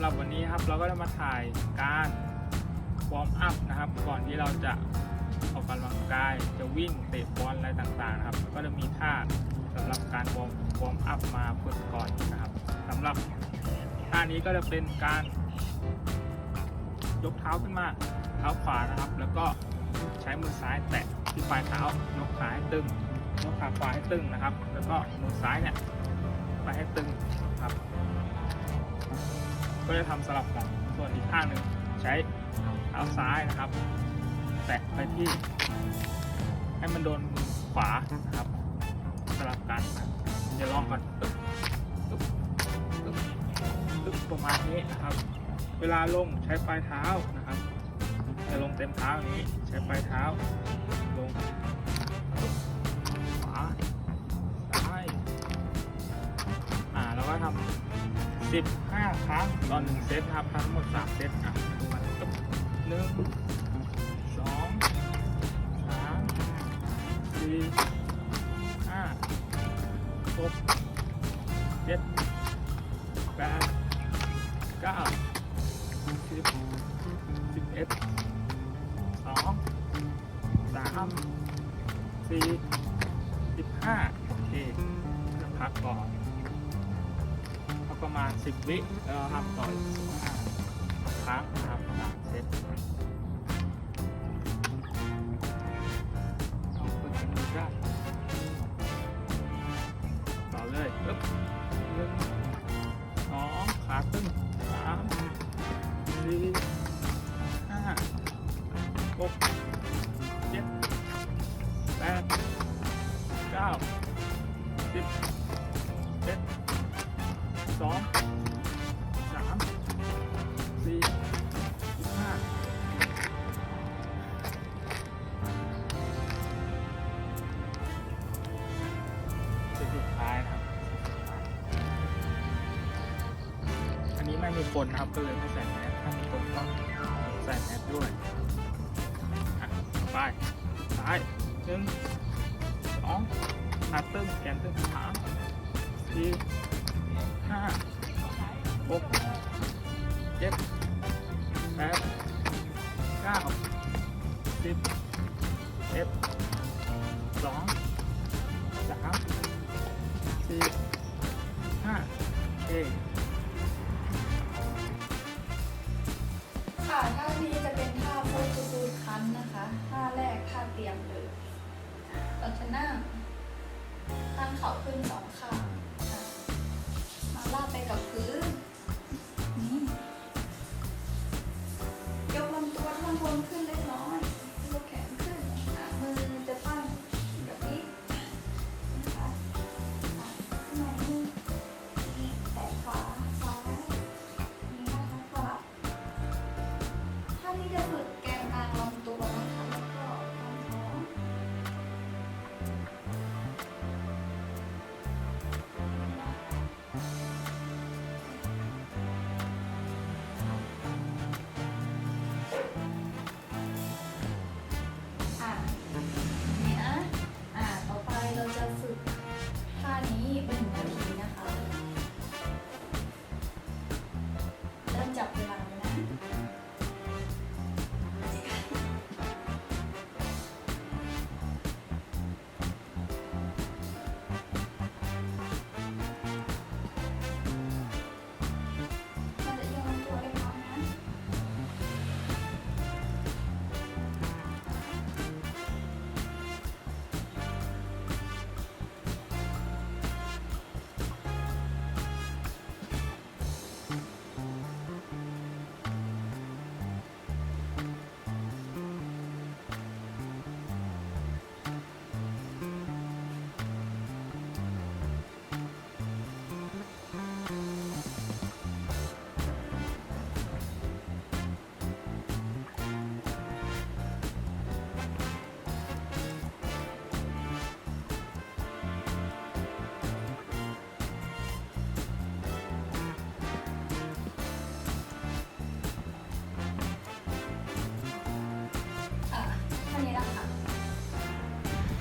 ำหรับวันนี้ครับเราก็จะมาถ่ายการวอร์มอัพนะครับ ก่อนที่เราจะออกกำลังกายจะวิ่งเตะบอลอะไรต่างๆนะครับ ก็จะมีท่าสำหรับการวอร์มวอร์มอัพมาฝึกก่อนนะครับสำหรับท่านี้ก็จะเป็นการยกเท้าขึ้นมาเท้าขวานะครับ แล้วก็ใช้มือซ้ายแตะที่ปลายเท้ายกขาให้ตึงยกขาขวาให้ตึงนะครับ แล้วก็มือซ้ายเนี่ยไปให้ตึงครับ ก็จะทำสลับกันส่วนอีกข้างหนึ่งใช้เท้าซ้ายนะครับ แตะไปที่ ให้มันโดนขวานะครับ สลับกันเดี๋ยวลองก่อนประมาณนี้นะครับ เวลาลงใช้ปลายเท้านะครับจะลงเต็มเท้าอย่างนี้ ใช้ปลายเท้า 15 ครั้งต่อหนึ่งเซตครับทั้งหมด 3 เซตอะดูกันหนึ่งสองสามสี่ห้าหกเจ็ดแปดเก้าสิบสิบเอ็ดสองสามสี่สิบห้าโอเคพักก่อน ประมาณสิบวิแล้วเราทำต่ออีกสิบห้าครั้งนะครับสามเซต คนนะครับก็เลยไม่ใส่แมสถ้ามีคนต้องใส่แมสด้วยอะไปซ้ายหนึ่งสองขาตึ้งแขนตึ้งสามสี่ห้าหก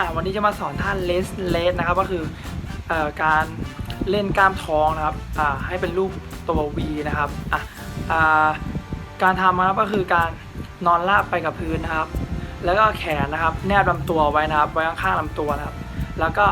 อ่าวันนี้จะมาสอนท่าเลสเลสนะครับก็คือเอ่อการเล่นกล้ามท้องนะครับอ่าให้เป็นรูปตัว V นะครับอะอ่าการทำนะครับก็คือการนอนราบไปกับพื้นนะครับ แล้วก็แขนนะครับ แนบลำตัวไว้นะครับ ไว้ข้างๆลำตัวนะครับ แล้วก็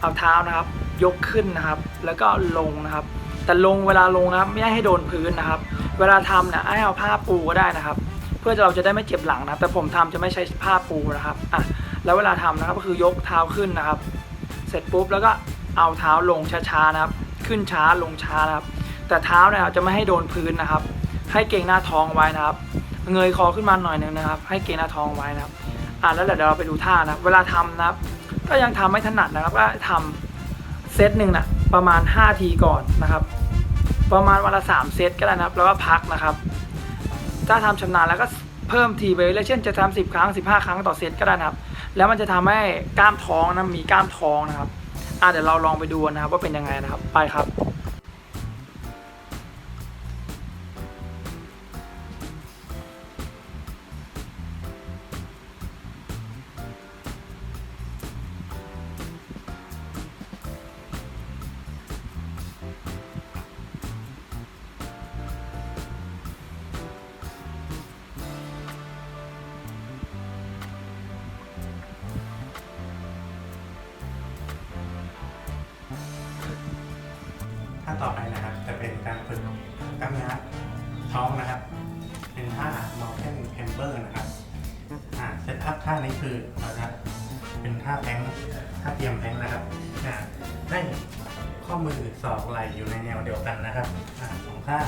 เอาเท้านะครับ ยกขึ้นนะครับ แล้วก็ลงนะครับ แต่ลงเวลาลงนะครับ ไม่ให้โดนพื้นนะครับ เวลาทำเนี่ยให้เอาผ้าปูก็ได้นะครับ เพื่อเราจะได้ไม่เจ็บหลังนะแต่ผมทำจะไม่ใช้ผ้าปูนะครับอะ แล้วเวลาทำนะครับก็คือยกเท้าขึ้นนะครับ เสร็จปุ๊บแล้วก็เอาเท้าลงช้าๆนะครับ ขึ้นช้าลงช้านะครับ แต่เท้าเนี่ยจะไม่ให้โดนพื้นนะครับ ให้เกงหน้าท้องไว้นะครับ เงยคอขึ้นมาหน่อยนึงนะครับ ให้เกงหน้าท้องไว้นะครับ อะแล้วเดี๋ยวเราไปดูท่านะครับเวลาทำนะครับ ก็ยังทำไม่ถนัดนะครับ ก็ทำเซตหนึ่งนะประมาณ 5 ทีก่อนนะครับ ประมาณวันละ3เซตก็ได้นะครับ แล้วก็พักนะครับ ถ้าทำชำนาญแล้วก็ เพิ่มทีไปเรื่อยเช่นจะทำ10 ครั้ง 15 ครั้งต่อเซตก็ได้นะครับ แล้วมันจะทำให้กล้ามท้องนะมีกล้ามท้องนะครับอะเดี๋ยวเราลองไปดูนะครับว่าเป็นยังไงนะครับไปครับ ต่อไปนะครับ จะเป็นการฝึกกล้ามเนื้อท้องนะครับ เป็นท่า mountain climber นะครับอ่าเซตอัพท่านี้คือเราจะเป็นท่าแพงท่าเตรียมแพงนะครับอ่าให้ข้อมือศอกไหล่อยู่ในแนวเดียวกันนะครับอ่าสองข้าง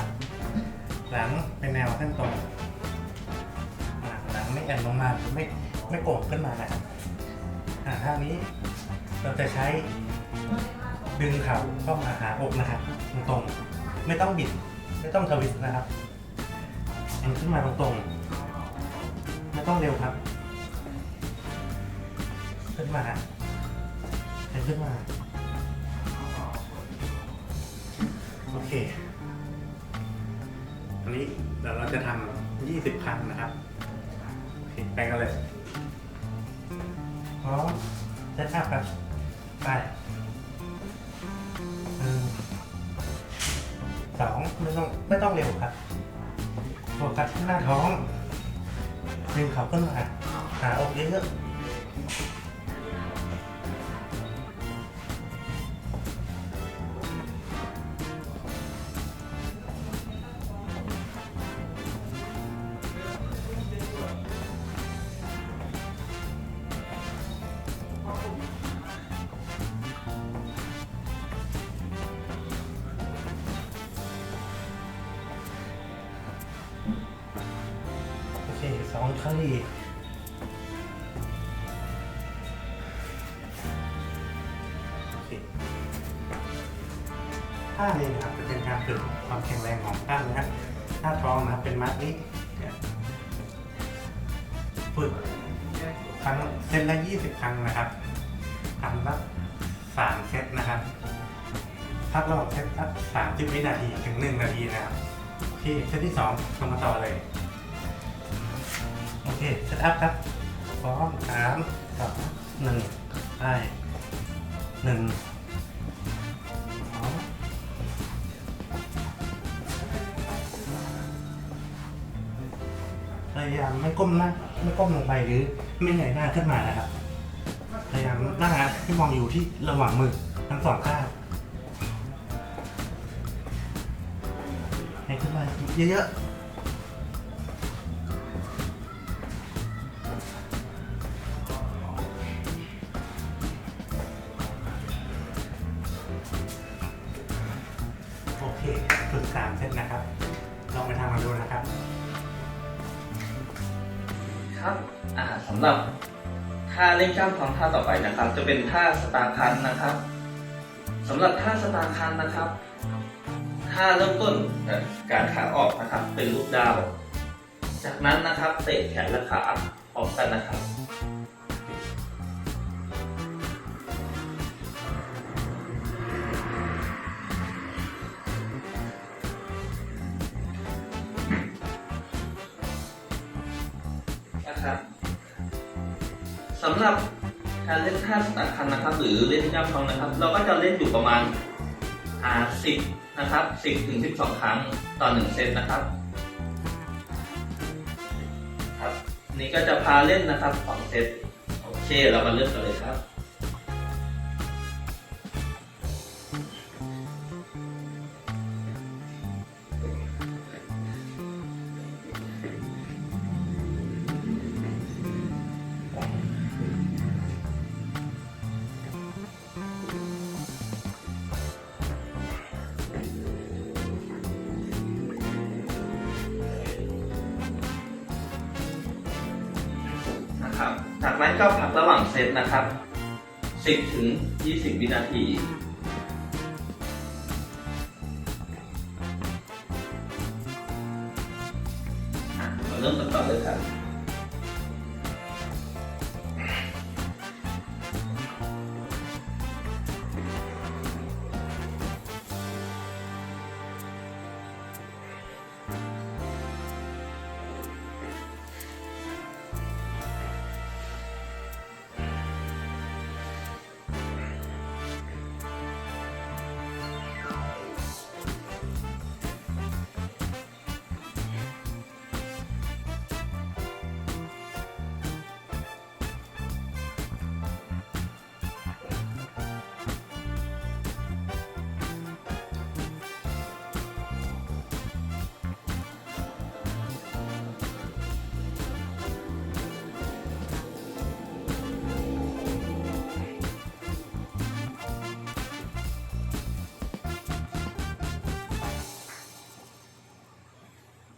หลังเป็นแนวเส้นตรงอ่าหลังไม่แอนลงมาไม่ไม่โก่งขึ้นมานะอ่าท่านี้เราจะใช้ ดึงเข่าเข้ามาหาอกนะครับตรงๆไม่ต้องบิด ไม่ต้องทวิสต์นะครับเอ็นขึ้นมาตรงๆ ไม่ต้องเร็วครับ ขึ้นมาเอ็นขึ้นมา โอเคอันนี้เดี๋ยวเราจะทำ20 ครั้งนะครับโอเคไปกันเลยพร้อมเซตอัพครับไป ดึงเขาขึ้นมา สองครั้งอีกท่านี้นะครับจะเป็นการฝึกความแข็งแรงของกล้ามเนื้อหน้าท้องนะเป็นมัดนี้ฝึกครั้งเซตละ20ครั้งนะครับทำละสามเซตนะครับพักระหว่างเซตละ30วินาทีถึง1นาทีนะครับโอเคเซตที่สองทำมาต่อเลย โอเคเซตอัพครับพร้อมสามสองหนึ่งไปหนึ่งสองพยายามไม่ก้มหน้าไม่ก้มลงไปหรือไม่เงยหน้าขึ้นมานะครับ พยายามหน้าให้มองอยู่ที่ระหว่างมือทั้งสองข้างให้ขึ้นมาเยอะๆ โอเคฝึกสามเซตนะครับ ลองไปทำมาดูนะครับ ครับอ่าสำหรับท่าเล่นกล้ามท้องท่าต่อไปนะครับ จะเป็นท่าสตาร์คันนะครับสำหรับท่าสตาร์คันนะครับท่าเริ่มต้นการขาออกนะครับ เป็นลูกดาว จากนั้นนะครับเตะแขนและขาออกกันนะครับ สำหรับการเล่นท่าตัดคันนะครับ หรือเล่นย่ำทองนะครับ เราก็จะเล่นอยู่ประมาณอ่าสิบนะครับสิบถึงสิบสองครั้งต่อหนึ่งเซตนะครับครับ นี่ก็จะพาเล่นนะครับสองเซตโอเคเรามาเริ่มกันเลยครับ ก็พักระหว่างเซตนะครับ 10ถึง 20 วินาทีเริ่มกันต่อเลยครับ